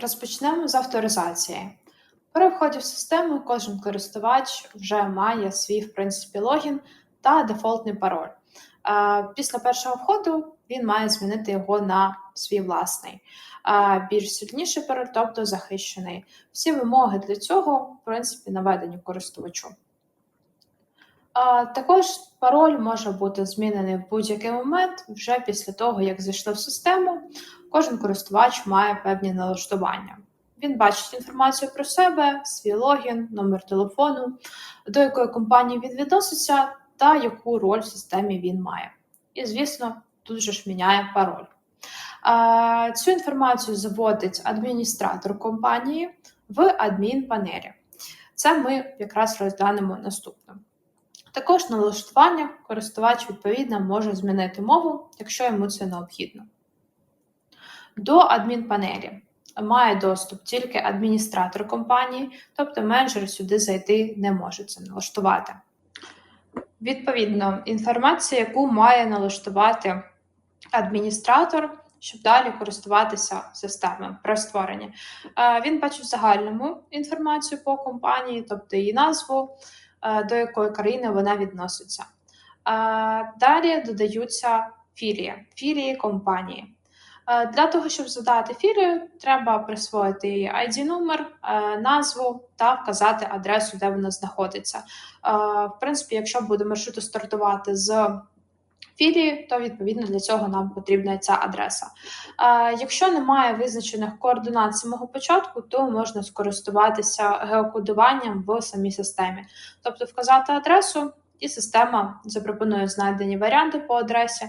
Розпочнемо з авторизації. При вході в систему кожен користувач вже має свій, в принципі, логін та дефолтний пароль. Після першого входу він має змінити його на свій власний, більш сильніший пароль, тобто захищений. Всі вимоги для цього, в принципі, наведені користувачу. Також пароль може бути змінений в будь-який момент вже після того, як зайшли в систему. Кожен користувач має певні налаштування. Він бачить інформацію про себе, свій логін, номер телефону, до якої компанії він відноситься та яку роль в системі він має. І, звісно, тут же ж міняє пароль. Цю інформацію заводить адміністратор компанії в адмінпанелі. Це ми якраз розглянемо наступно. Також налаштування користувач відповідно може змінити мову, якщо йому це необхідно. До адмінпанелі має доступ тільки адміністратор компанії, тобто менеджер сюди зайти не може це налаштувати. Відповідно, інформація, яку має налаштувати адміністратор, щоб далі користуватися системою при створенні. Е, Він бачить загальному інформацію по компанії, тобто її назву, е, до якої країни вона відноситься. Е, Далі додаються філії, філії компанії. Е, Для того, щоб задати філію, треба присвоїти її ID-номер, е, назву та вказати адресу, де вона знаходиться. Е, В принципі, якщо буде маршруту стартувати з філії, то відповідно для цього нам потрібна ця адреса. Якщо немає визначених координат самого початку, то можна скористуватися геокодуванням в самій системі, тобто вказати адресу, і система запропонує знайдені варіанти по адресі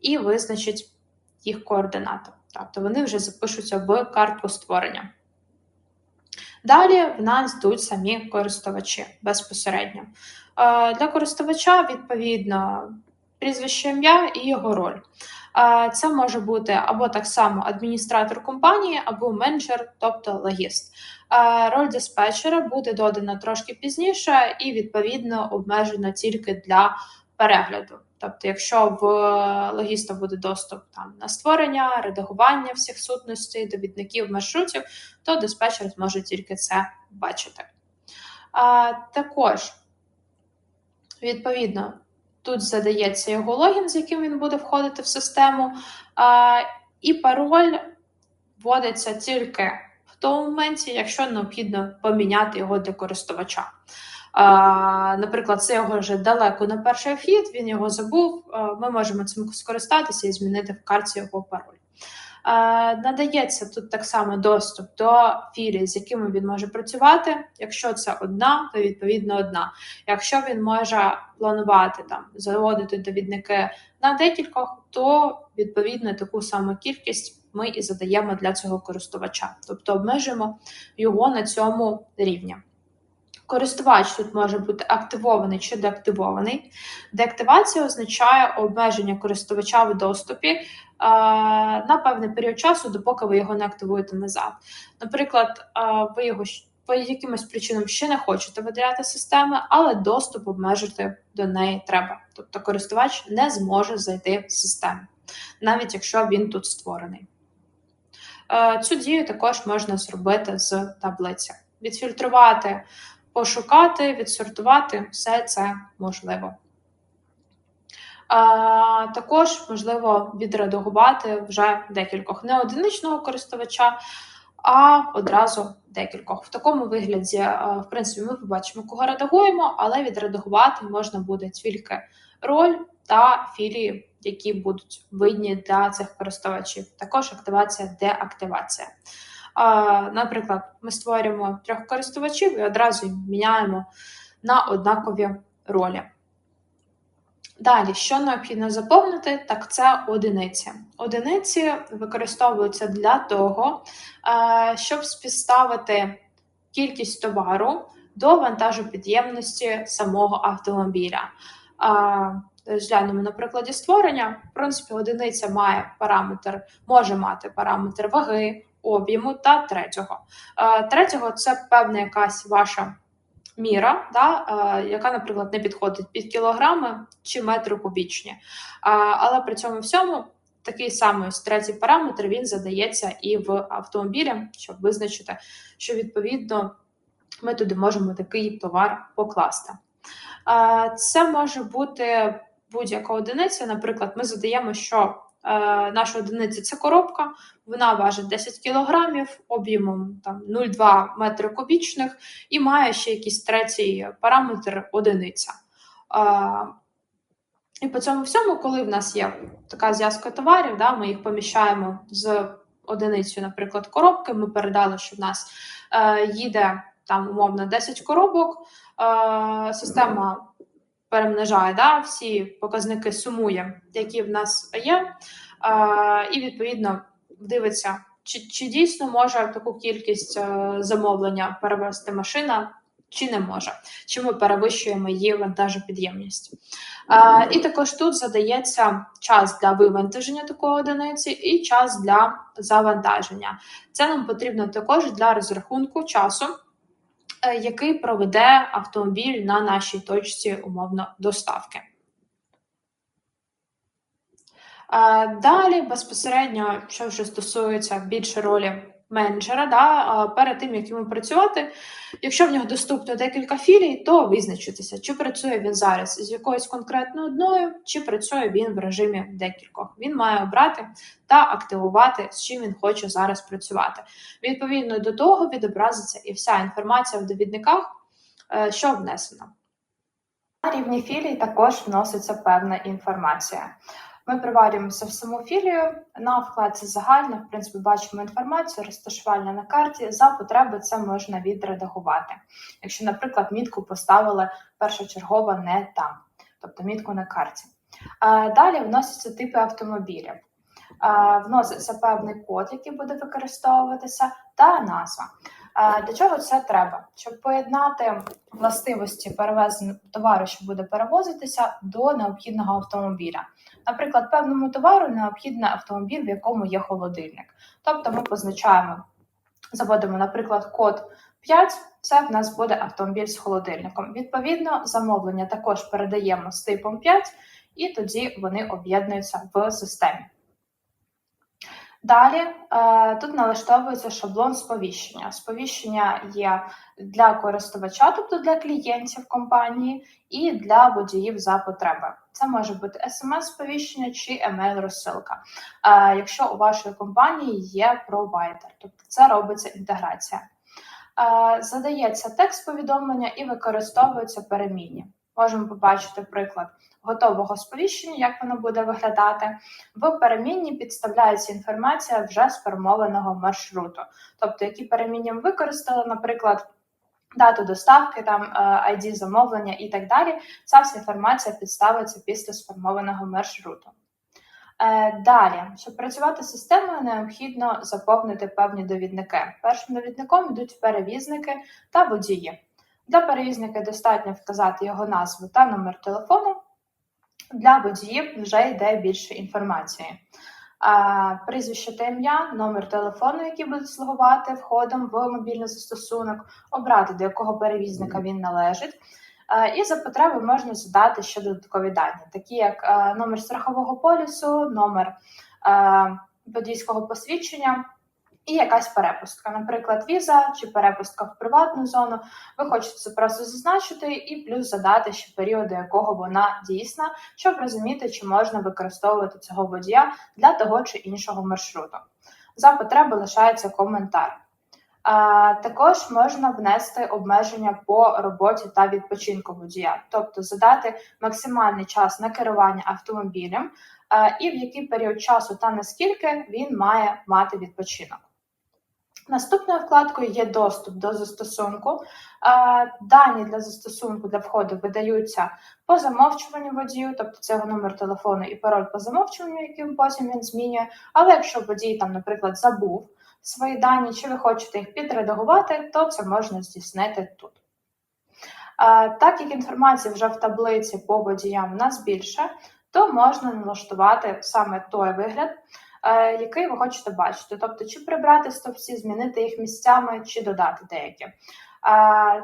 і визначить їх координати. Тобто вони вже запишуться в картку створення. Далі в нас йдуть самі користувачі безпосередньо. Е, Для користувача, відповідно, прізвище ім'я і його роль. Е, Це може бути або так само адміністратор компанії, або менеджер, тобто логіст. Е, Роль диспетчера буде додана трошки пізніше і, відповідно, обмежена тільки для перегляду. Тобто, якщо в логіста буде доступ там на створення, редагування всіх сутностей, довідників, маршрутів, то диспетчер зможе тільки це бачити. А, Також, відповідно, тут задається його логін, з яким він буде входити в систему, а, і пароль вводиться тільки в тому моменті, якщо необхідно поміняти його для користувача. А, Наприклад, це його вже далеко на перший вхід, він його забув. Ми можемо цим скористатися і змінити в карті його пароль. Надається тут так само доступ до філій, з якими він може працювати. Якщо це одна, то відповідно одна. Якщо він може планувати там заводити довідники на декількох, то відповідно таку саму кількість ми і задаємо для цього користувача, тобто обмежуємо його на цьому рівні. Користувач тут може бути активований чи деактивований. Деактивація означає обмеження користувача в доступі е, на певний період часу, допоки ви його не активуєте назад. Наприклад, е, ви його по якимось причинам ще не хочете видаляти системи, але доступ обмежити до неї треба. Тобто користувач не зможе зайти в систему, навіть якщо він тут створений. Е, Цю дію також можна зробити з таблиці. Відфільтрувати пошукати, відсортувати все це можливо. А, Також можливо відредагувати вже декількох не одиничного користувача, а одразу декількох. В такому вигляді, в принципі, ми побачимо, кого редагуємо, але відредагувати можна буде тільки роль та філії, які будуть видні для цих користувачів. Також активація, деактивація. Наприклад, ми створюємо трьох користувачів і одразу їм міняємо на однакові ролі. Далі, що необхідно заповнити, так це одиниці. Одиниці використовуються для того, щоб співставити кількість товару до вантажопідємності самого автомобіля. Розглянемо на прикладі створення. В принципі, одиниця має параметр, може мати параметр ваги, об'єму та третього. Е, третього це певна якась ваша міра, да, е, яка, наприклад, не підходить під кілограми чи метри кубічні. Е, але при цьому всьому такий самий третій параметр він задається і в автомобілі, щоб визначити, що відповідно ми туди можемо такий товар покласти. Це може бути будь-яка одиниця. Наприклад, ми задаємо, що е, наша одиниця це коробка, вона важить 10 кілограмів, об'ємом там 0,2 метри кубічних і має ще якийсь третій параметр одиниця. Е, І по цьому всьому, коли в нас є така зв'язка товарів, да, ми їх поміщаємо з одиницею, наприклад, коробки. Ми передали, що в нас е, їде там умовно 10 коробок. Система перемножає да, всі показники, сумує, які в нас є, і відповідно дивиться, чи, чи дійсно може таку кількість е, замовлення перевести машина. Чи не може, чи ми перевищуємо її вантажопідємність. Е, і також тут задається час для вивантаження такої одиниці і час для завантаження. Це нам потрібно також для розрахунку часу, який проведе автомобіль на нашій точці умовно доставки. Е, Далі безпосередньо, що вже стосується більше ролі менеджера, да, перед тим як йому працювати, якщо в нього доступно декілька філій, то визначитися, чи працює він зараз з якоюсь конкретною одною, чи працює він в режимі декількох. Він має обрати та активувати, з чим він хоче зараз працювати. Відповідно до того відобразиться і вся інформація в довідниках, е, що внесена. На рівні філій також вноситься певна інформація. Ми приварюємося в саму філію. На вкладці загально, в принципі, бачимо інформацію, розташування на карті. За потреби це можна відредагувати. Якщо, наприклад, мітку поставили першочергово не там, тобто мітку на карті. Далі вносяться типи автомобілів. Вноситься певний код, який буде використовуватися, та назва. Для чого це треба? Щоб поєднати властивості перевезення товару, що буде перевозитися, до необхідного автомобіля. Наприклад, певному товару необхідний автомобіль, в якому є холодильник. Тобто ми позначаємо, заводимо, наприклад, код 5, це в нас буде автомобіль з холодильником. Відповідно, замовлення також передаємо з типом 5, і тоді вони об'єднуються в системі. Далі е, тут налаштовується шаблон сповіщення. Сповіщення є для користувача, тобто для клієнтів компанії, і для водіїв за потреби. Це може бути смс-сповіщення чи емейл-розсилка, е, якщо у вашої компанії є провайдер, тобто це робиться інтеграція. Е, задається текст повідомлення і використовуються перемінні. Можемо побачити приклад готового сповіщення, як воно буде виглядати. В перемінні підставляється інформація вже сформованого маршруту. Тобто, які переміння ми використали, наприклад, дату доставки, там е, ID замовлення і так далі. Ця вся інформація підставиться після сформованого маршруту. Е, Далі, щоб працювати з системою, необхідно заповнити певні довідники. Першим довідником йдуть перевізники та водії. Для перевізника достатньо вказати його назву та номер телефону. Для водіїв вже йде більше інформації. Прізвище та ім'я, номер телефону, який буде слугувати входом в мобільний застосунок, обрати, до якого перевізника він належить. І за потреби можна задати ще додаткові дані, такі як номер страхового полісу, номер водійського посвідчення. І якась перепустка, наприклад, віза чи перепустка в приватну зону. Ви хочете це просто зазначити, і плюс задати ще період, до якого вона дійсна, щоб розуміти, чи можна використовувати цього водія для того чи іншого маршруту. За потреби лишається коментар. А, також можна внести обмеження по роботі та відпочинку водія, тобто задати максимальний час на керування автомобілем а, і в який період часу та наскільки він має мати відпочинок. Наступною вкладкою є доступ до застосунку. Дані для застосунку для входу видаються по замовчуванню водію, тобто це його номер телефону і пароль по замовчуванню, яким потім він змінює. Але якщо водій там, наприклад, забув свої дані, чи ви хочете їх підредагувати, то це можна здійснити тут. Так як інформація вже в таблиці по водіям у нас більше, то можна налаштувати саме той вигляд. Е, який ви хочете бачити. Тобто, чи прибрати стовпці, змінити їх місцями, чи додати деякі. Е,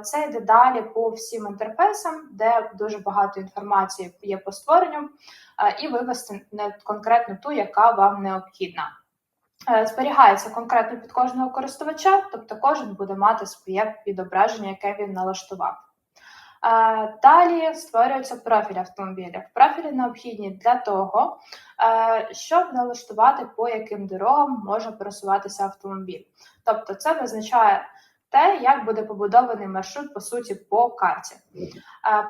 Це йде далі по всім інтерфейсам, де дуже багато інформації є по створенню, е, і вивести не конкретно ту, яка вам необхідна. Зберігається конкретно під кожного користувача, тобто кожен буде мати своє відображення, яке він налаштував. Далі створюються профілі автомобіля. Профілі необхідні для того, щоб налаштувати, по яким дорогам може пересуватися автомобіль. Тобто, це визначає те, як буде побудований маршрут по суті по карті.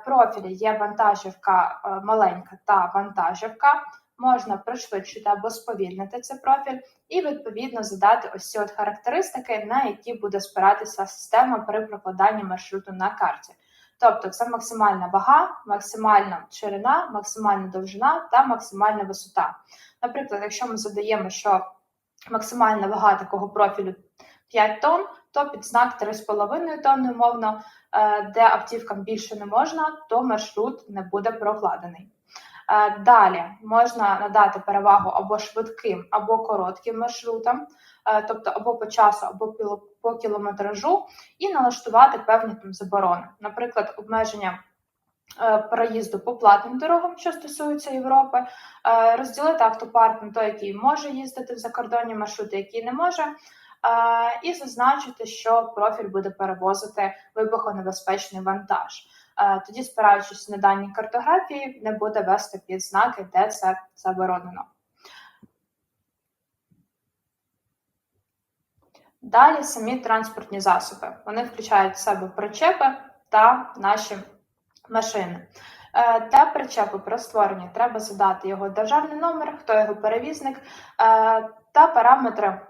Профілі є вантажівка е, маленька та вантажівка. Можна пришвидшити або сповільнити цей профіль, і відповідно задати ось ці от характеристики, на які буде спиратися система при прокладанні маршруту на карті. Тобто це максимальна вага, максимальна ширина, максимальна довжина та максимальна висота. Наприклад, якщо ми задаємо, що максимальна вага такого профілю 5 тонн, то під знак 3,5 тонни, умовно, е, де автівкам більше не можна, то маршрут не буде прокладений. Е, Далі можна надати перевагу або швидким, або коротким маршрутам, тобто або по часу, або по кілометражу, і налаштувати певні там заборони, наприклад, обмеження. е, Проїзду по платним дорогам, що стосується Європи, е, розділити автопарк на той, який може їздити в закордонні маршрути, який не може, е, і зазначити, що профіль буде перевозити вибухонебезпечний вантаж. Е, Тоді, спираючись на дані картографії, не буде вести під знаки, де це заборонено. Далі самі транспортні засоби. Вони включають в себе причепи та наші машини. Те, причепи про при створенні треба задати його державний номер, хто його перевізник е, та параметри,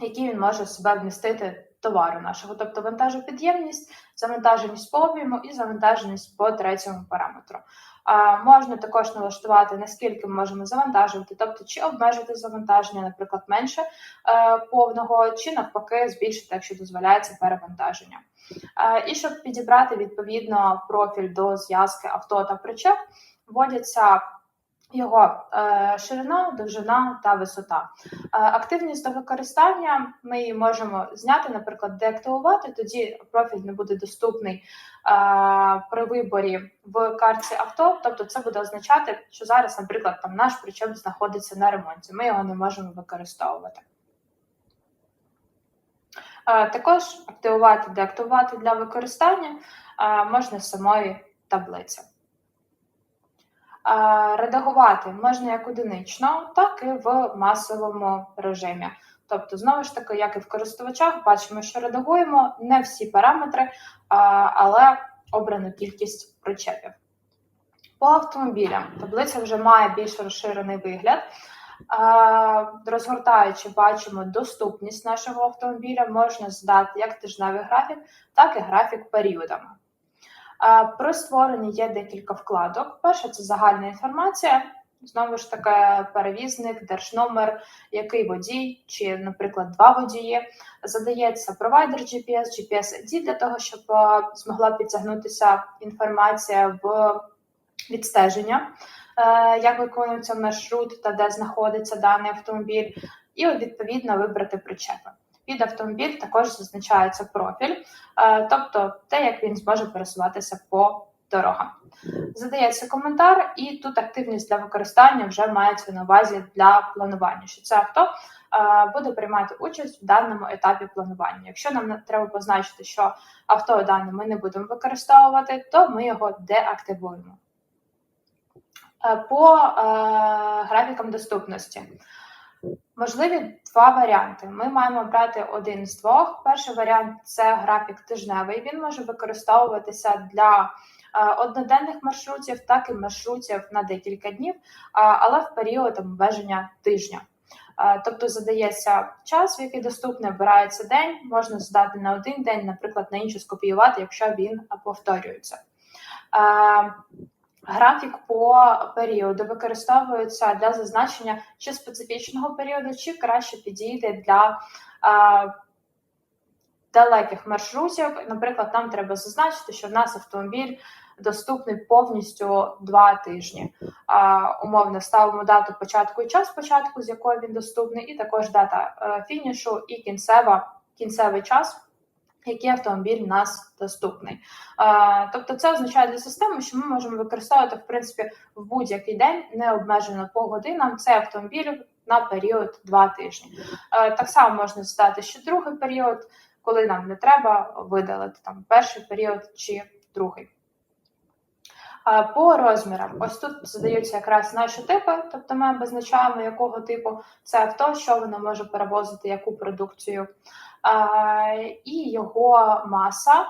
які він може в себе вмістити товару нашого, тобто вантажопідємність, завантаженість по об'єму і завантаженість по третьому параметру. А, можна також налаштувати, наскільки ми можемо завантажувати, тобто чи обмежити завантаження, наприклад, менше е, повного, чи навпаки збільшити, якщо дозволяється перевантаження. Е, і щоб підібрати відповідно профіль до зв'язки авто та причеп, вводяться його е, ширина, довжина та висота. Е, активність до використання ми її можемо зняти, наприклад, деактивувати, тоді профіль не буде доступний е, при виборі в карті авто. Тобто, це буде означати, що зараз, наприклад, там наш причеп знаходиться на ремонті. Ми його не можемо використовувати. Також активувати, деактивувати для використання можна самої таблиці. Редагувати можна як одинично, так і в масовому режимі. Тобто, знову ж таки, як і в користувачах, бачимо, що редагуємо не всі параметри, але обрану кількість причепів. По автомобілям таблиця вже має більш розширений вигляд. Розгортаючи, бачимо доступність нашого автомобіля, можна здати як тижневий графік, так і графік періодами. Е, При створенні є декілька вкладок. Перша це загальна інформація. Знову ж таки, перевізник, держномер, який водій, чи, наприклад, два водії. Задається провайдер GPS, GPS ID для того, щоб е, змогла підтягнутися інформація в відстеження, е, як виконується маршрут та де знаходиться даний автомобіль, і відповідно вибрати причепи. Під автомобіль також зазначається профіль, е, тобто те, як він зможе пересуватися по дорогам. Задається коментар, і тут активність для використання вже мається на увазі для планування, що це авто е, буде приймати участь в даному етапі планування. Якщо нам треба позначити, що авто дане ми не будемо використовувати, то ми його деактивуємо. Е, По графікам доступності. Можливі два варіанти. Ми маємо брати один з двох. Перший варіант це графік тижневий. Він може використовуватися для е, одноденних маршрутів, так і маршрутів на декілька днів, але в період обмеження тижня. Е, Тобто задається час, в який доступний, обирається день, можна задати на один день, наприклад, на інший скопіювати, якщо він е, повторюється. Графік по періоду використовується для зазначення чи специфічного періоду, чи краще підійде для е, далеких маршрутів. Наприклад, нам треба зазначити, що в нас автомобіль доступний повністю два тижні. Е, умовно ставимо дату початку і час початку, з якої він доступний, і також дата е, фінішу і кінцева, кінцевий час, який автомобіль у нас доступний. Тобто, це означає для системи, що ми можемо використовувати в принципі в будь-який день необмежено по годинам цей автомобіль на період 2 тижні. Так само можна задати ще другий період, коли нам не треба видалити там перший період чи другий. По розмірам, ось тут задаються якраз наші типи, тобто ми обозначаємо, якого типу це авто, що воно може перевозити, яку продукцію, і його маса,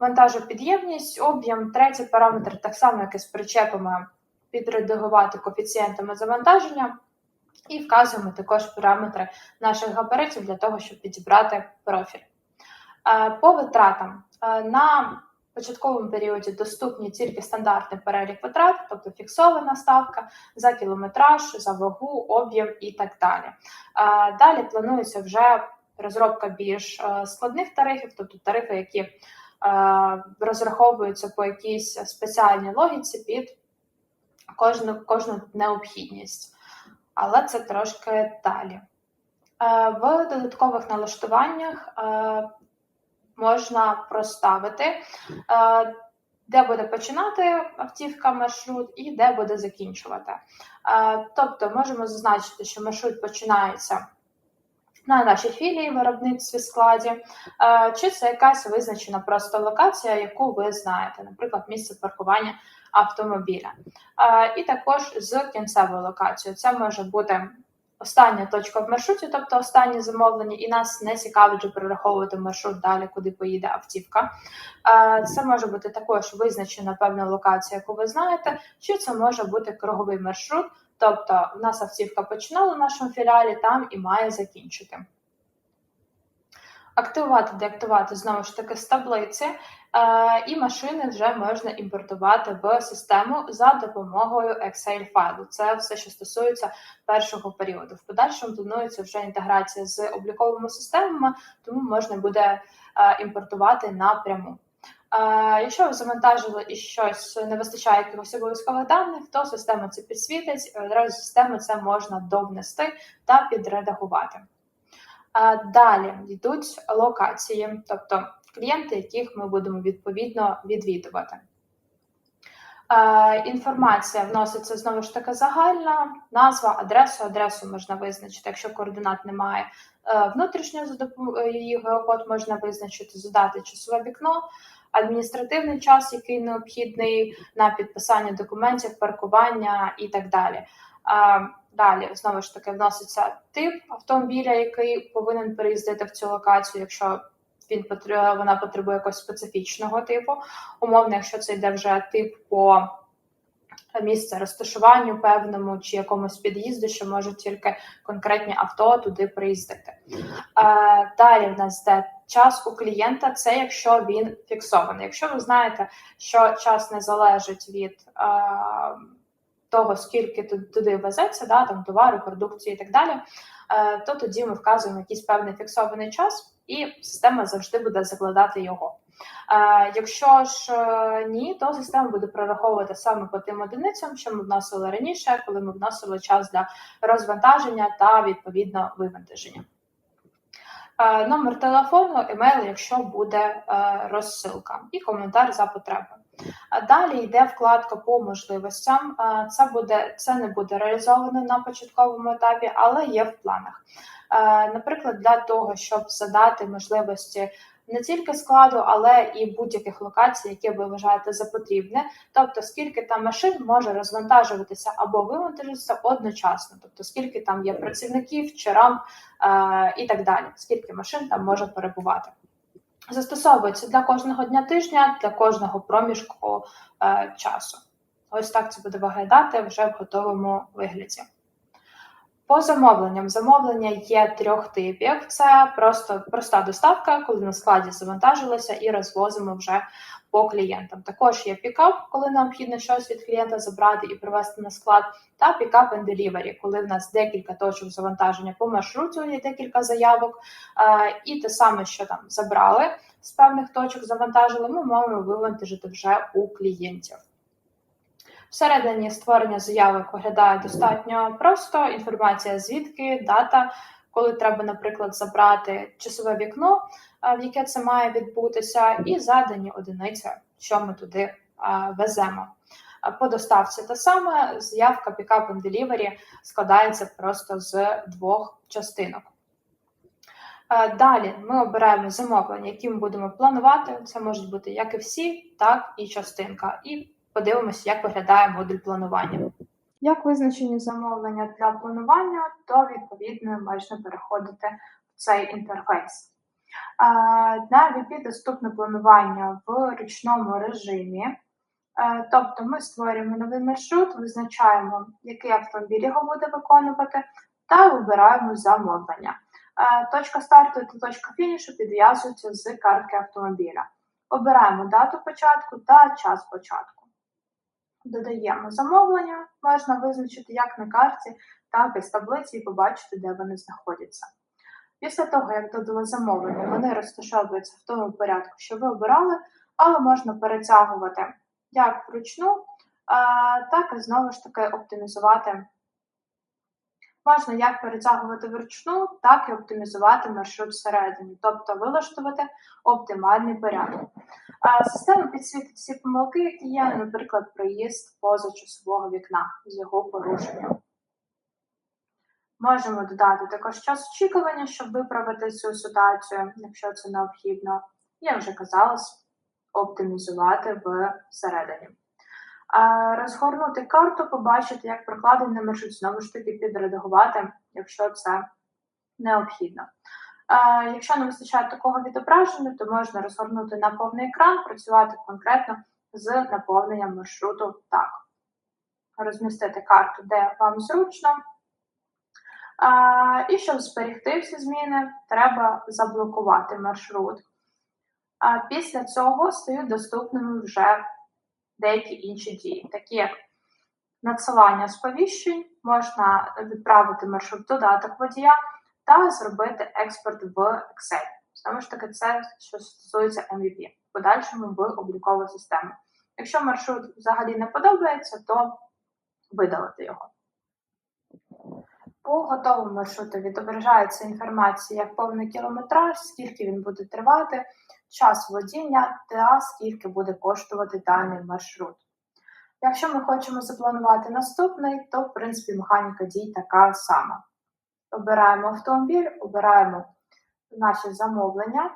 вантажопідємність, об'єм, третій параметр, так само, як і з причепами, підредагувати коефіцієнтами завантаження, і вказуємо також параметри наших габаритів для того, щоб підібрати профіль. По витратам на початковому періоді доступні тільки стандартний перелік витрат, тобто фіксована ставка за кілометраж, за вагу, об'єм і так далі. Далі планується вже розробка більш е, складних тарифів, тобто тарифи, які е, розраховуються по якійсь спеціальній логіці під кожну, кожну необхідність. Але це трошки далі. Е, В додаткових налаштуваннях можна проставити, де буде починати автівка маршрут і де буде закінчувати. Тобто можемо зазначити, що маршрут починається на нашій філії, виробництві складі, е, чи це якась визначена просто локація, яку ви знаєте, наприклад, місце паркування автомобіля. Е, І також з кінцевою локацією. Це може бути остання точка в маршруті, тобто останнє замовлення, і нас не цікавить вже перераховувати маршрут далі, куди поїде автівка. Е, Це може бути також визначена певна локація, яку ви знаєте, чи це може бути круговий маршрут, тобто в нас автівка починала в нашому філіалі там і має закінчити. Активувати, деактивувати знову ж таки з таблиці, е, і машини вже можна імпортувати в систему за допомогою Excel файлу. Це все, що стосується першого періоду. В подальшому планується вже інтеграція з обліковими системами, тому можна буде е, імпортувати напряму. Е, Якщо ви завантажили і щось не вистачає якихось обов'язкових даних, то система це підсвітить, одразу системи це можна довнести та підредагувати. Е, Далі йдуть локації, тобто клієнти, яких ми будемо відповідно відвідувати. Е, Інформація вноситься знову ж таки загальна, назва, адресу. Адресу можна визначити, якщо координат немає. Е, Внутрішньо допомогою її геокод можна визначити, задати часове вікно, адміністративний час, який необхідний на підписання документів, паркування і так далі. Далі знову ж таки вноситься тип автомобіля, який повинен переїздити в цю локацію, якщо він вона потребує якогось специфічного типу. Умовно, якщо це йде вже тип по місце розташуванню певному чи якомусь під'їзду, що можуть тільки конкретні авто туди приїздити. Е, Далі в нас йде час у клієнта, це якщо він фіксований. Якщо ви знаєте, що час не залежить від е, того, скільки ту- туди везеться, да, там товару, продукції і так далі, е, то тоді ми вказуємо якийсь певний фіксований час, і система завжди буде закладати його. Е, Якщо ж е, ні, то система буде прораховувати саме по тим одиницям, що ми вносили раніше, коли ми вносили час для розвантаження та відповідно вивантаження. Е, Номер телефону, емейл, якщо буде розсилка, і коментар за потреби. Далі йде вкладка по можливостям. Це буде це не буде реалізовано на початковому етапі, але є в планах. Наприклад, для того, щоб задати можливості не тільки складу, але і будь-яких локацій, які ви вважаєте за потрібне. Тобто, скільки там машин може розвантажуватися або вивантажитися одночасно, тобто скільки там є працівників, чи рам е, і так далі, скільки машин там може перебувати. Застосовується для кожного дня тижня, для кожного проміжку е, часу. Ось так це буде виглядати вже в готовому вигляді. По замовленням. Замовлення є трьох типів: це просто проста доставка, коли на складі завантажилося і розвозимо вже по клієнтам. Також є пікап, коли необхідно щось від клієнта забрати і привезти на склад, та пікап and delivery, коли в нас декілька точок завантаження по маршруту, є декілька заявок, е, і те саме, що там забрали з певних точок, завантажили, ми можемо вивантажити вже у клієнтів. Всередині створення заявок виглядає достатньо просто. Інформація звідки, дата, коли треба, наприклад, забрати часове вікно, е, в яке це має відбутися, і задані одиниці, що ми туди е, веземо. Е, По доставці те саме заявка Pickup and Delivery складається просто з двох частинок. Далі ми обираємо замовлення, які ми будемо планувати. Це можуть бути як і всі, так і частинка. І подивимося, як виглядає модуль планування. Як визначені замовлення для планування, то відповідно можна переходити в цей інтерфейс. На VP доступне планування в ручному режимі. Е, Тобто ми створюємо новий маршрут, визначаємо, який автомобіль його буде виконувати, та вибираємо замовлення. Е, Точка старту та точка фінішу підв'язуються з картки автомобіля. Обираємо дату початку та час початку. Додаємо замовлення, можна визначити як на карті, так і з таблиці і побачити, де вони знаходяться. Після того, як додали замовлення, вони розташовуються в тому порядку, що ви обирали, але можна перетягувати як вручну, так і знову ж таки оптимізувати. Можна як перетягувати вручну, так і оптимізувати маршрут всередині, тобто вилаштувати оптимальний порядок. А Система підсвітить всі помилки, які є, наприклад, проїзд поза часового вікна з його порушенням. Можемо додати також час очікування, щоб виправити цю ситуацію, якщо це необхідно. Я вже казала, оптимізувати всередині. Розгорнути карту, побачити, як прокладений маршрут, знову ж таки підредагувати, якщо це необхідно. Якщо не вистачає такого відображення, то можна розгорнути на повний екран, працювати конкретно з наповненням маршруту так. Розмістити карту, де вам зручно. І щоб зберегти всі зміни, треба заблокувати маршрут. А після цього стають доступними вже деякі інші дії, такі як надсилання сповіщень, можна відправити маршрут додаток водія та зробити експорт в Excel. Знову ж таки, це що стосується MVP, в подальшому в облікову систему. Якщо маршрут взагалі не подобається, то видалити його. По готовому маршруту відображається інформація як повний кілометраж, скільки він буде тривати, час водіння та скільки буде коштувати даний маршрут. Якщо ми хочемо запланувати наступний, то в принципі механіка дій така сама. Обираємо автомобіль, обираємо наші замовлення.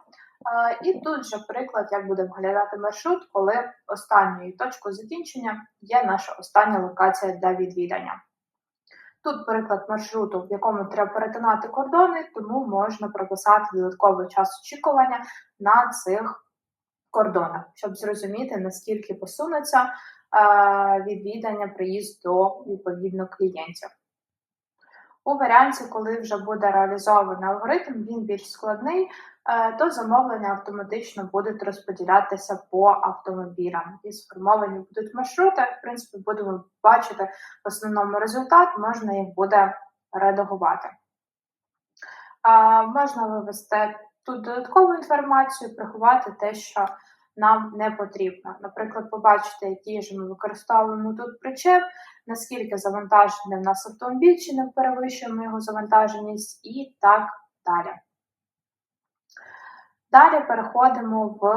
І тут же приклад, як буде виглядати маршрут, коли останньою точкою закінчення є наша остання локація для відвідання. Тут приклад маршруту, в якому треба перетинати кордони, тому можна прописати додатковий час очікування на цих кордонах, щоб зрозуміти, наскільки посунеться відвідання приїзд до відповідно клієнтів. У варіанті, коли вже буде реалізований алгоритм, він більш складний, то замовлення автоматично будуть розподілятися по автомобілям. І сформовані будуть маршрути. В принципі, будемо бачити в основному результат, можна їх буде редагувати. Можна вивести тут додаткову інформацію, приховати те, що нам не потрібно. Наприклад, побачити, який же ми використовуємо тут причеп, наскільки завантажений в нас автомобіль, чи не перевищуємо його завантаженість, і так далі. Далі переходимо в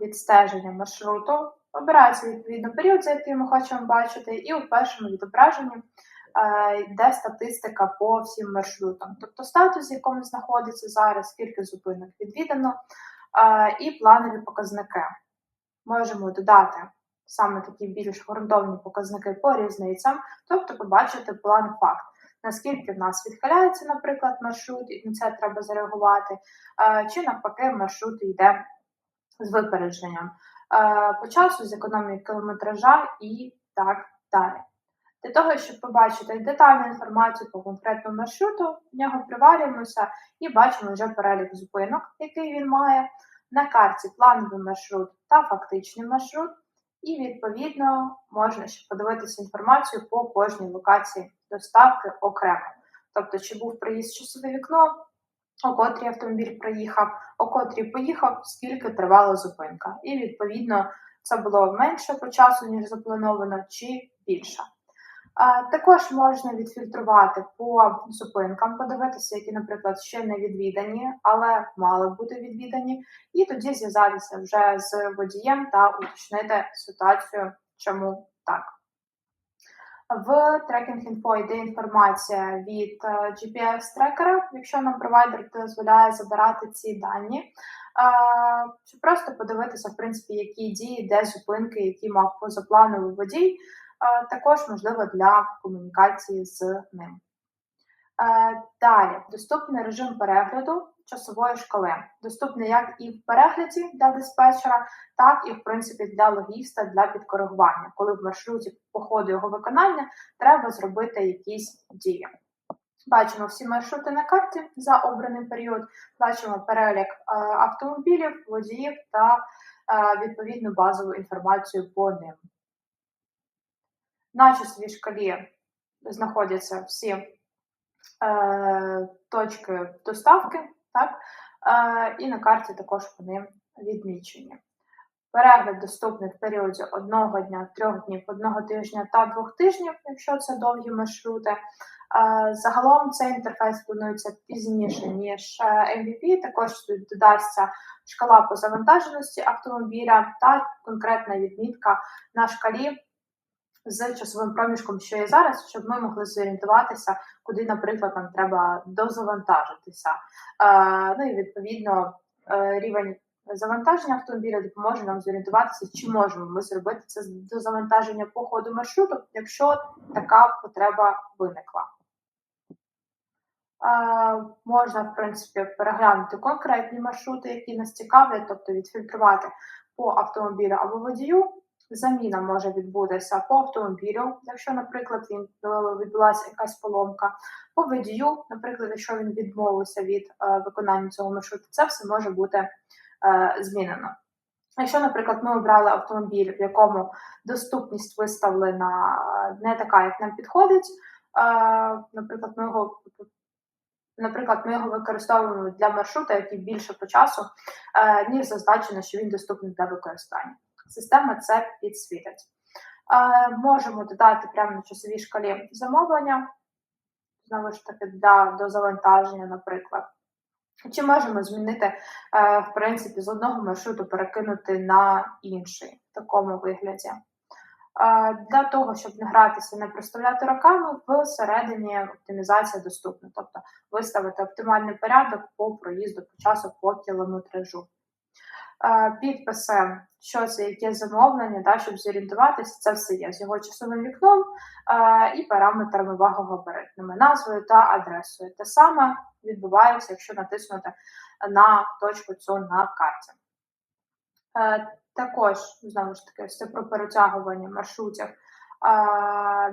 відстеження маршруту. Обирається відповідно період, за який ми хочемо бачити, і у першому відображенні е, йде статистика по всім маршрутам. Тобто статус, в якому знаходиться зараз, скільки зупинок відвідано, е, і планові показники. Можемо додати саме такі більш ґрунтовні показники по різницям, тобто побачити план факт. Наскільки в нас відхиляється, наприклад, маршрут, і на це треба зареагувати, чи навпаки, маршрут йде з випередженням по часу, з економією кілометража і так далі. Для того, щоб побачити детальну інформацію по конкретному маршруту, в нього привалюємося і бачимо вже перелік зупинок, який він має. На карті плановий маршрут та фактичний маршрут, і, відповідно, можна ще подивитися інформацію по кожній локації доставки окремо. Тобто, чи був приїзд часове вікно, о котрій автомобіль проїхав, о котрій поїхав, скільки тривала зупинка. І, відповідно, це було менше по часу, ніж заплановано, чи більше. Також можна відфільтрувати по зупинкам, подивитися, які, наприклад, ще не відвідані, але мали бути відвідані, і тоді зв'язатися вже з водієм та уточнити ситуацію, чому так. В Tracking Info йде інформація від е, GPS-трекера, якщо нам провайдер дозволяє забирати ці дані, чи просто подивитися, в принципі, які дії, де зупинки, які мав позаплановий водій, також можливо для комунікації з ним. Е, далі доступний режим перегляду часової шкали. Доступний як і в перегляді для диспетчера, так і в принципі для логіста для підкоригування. Коли в маршруті по ходу його виконання треба зробити якісь дії. Бачимо всі маршрути на карті за обраний період, бачимо перелік е, автомобілів, водіїв та е, відповідну базову інформацію по ним. На часовій шкалі знаходяться всі е, точки доставки, так? Е, і на карті також вони відмічені. Перегляд доступний в періоді одного дня, трьох днів, одного тижня та двох тижнів, якщо це довгі маршрути. Е, загалом цей інтерфейс планується пізніше, ніж MVP. Також додасться шкала по завантаженості автомобіля та конкретна відмітка на шкалі з часовим проміжком, що є зараз, щоб ми могли зорієнтуватися, куди, наприклад, нам треба дозавантажитися. Е, ну і відповідно е, рівень завантаження автомобіля допоможе нам зорієнтуватися, чи можемо ми зробити це дозавантаження по ходу маршруту, якщо така потреба виникла. Е, можна, в принципі, переглянути конкретні маршрути, які нас цікавлять, тобто відфільтрувати по автомобілю або водію. Заміна може відбутися по автомобілю, якщо, наприклад, він е, відбулася якась поломка, по водію, наприклад, якщо він відмовився від е, виконання цього маршруту, це все може бути е, змінено. Якщо, наприклад, ми обрали автомобіль, в якому доступність виставлена не така, як нам підходить, наприклад, ми його Наприклад, ми його використовуємо для маршрута, який більше по часу, ніж зазначено, що він доступний для використання система це підсвітить. Можемо додати прямо на часовій шкалі замовлення, знову ж таки, для, до завантаження, наприклад. Чи можемо змінити, е, в принципі, з одного маршруту перекинути на інший в такому вигляді. Для того, щоб не гратися, не проставляти роками, всередині оптимізація доступна, тобто виставити оптимальний порядок по проїзду по часу по кілометражу. Підписи, що це яке замовлення, да, щоб зорієнтуватися, це все є з його часовим вікном і параметрами вагогабаритними, назвою та адресою. Те саме відбувається, якщо натиснути на точку цю на карті. Також, знову ж таки, це про перетягування маршрутів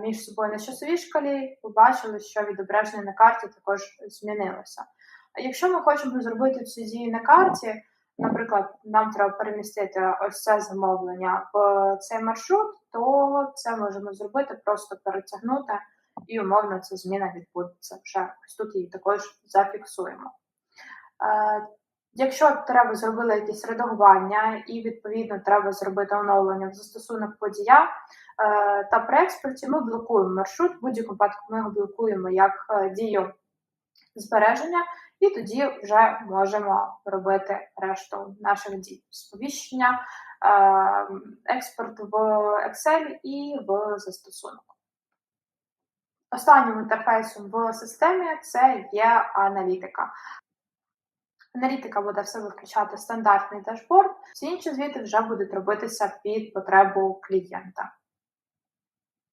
між собою на часовій шкалі, побачили, що відображення на карті також змінилося. Якщо ми хочемо зробити цю дію на карті, наприклад, нам треба перемістити ось це замовлення в цей маршрут, то це можемо зробити, просто перетягнути, і умовно ця зміна відбудеться вже. Ось тут її також зафіксуємо. Е, якщо треба зробити якесь редагування, і відповідно треба зробити оновлення в застосунок подія е, та при експорті, ми блокуємо маршрут. В будь-якому випадку ми його блокуємо як е, дію збереження, і тоді вже можемо робити решту наших дій: сповіщення, е, експорт в Excel і в застосунок. Останнім інтерфейсом в системі це є аналітика. Аналітика буде в себе включати стандартний дашборд, всі інші звіти вже будуть робитися під потребу клієнта.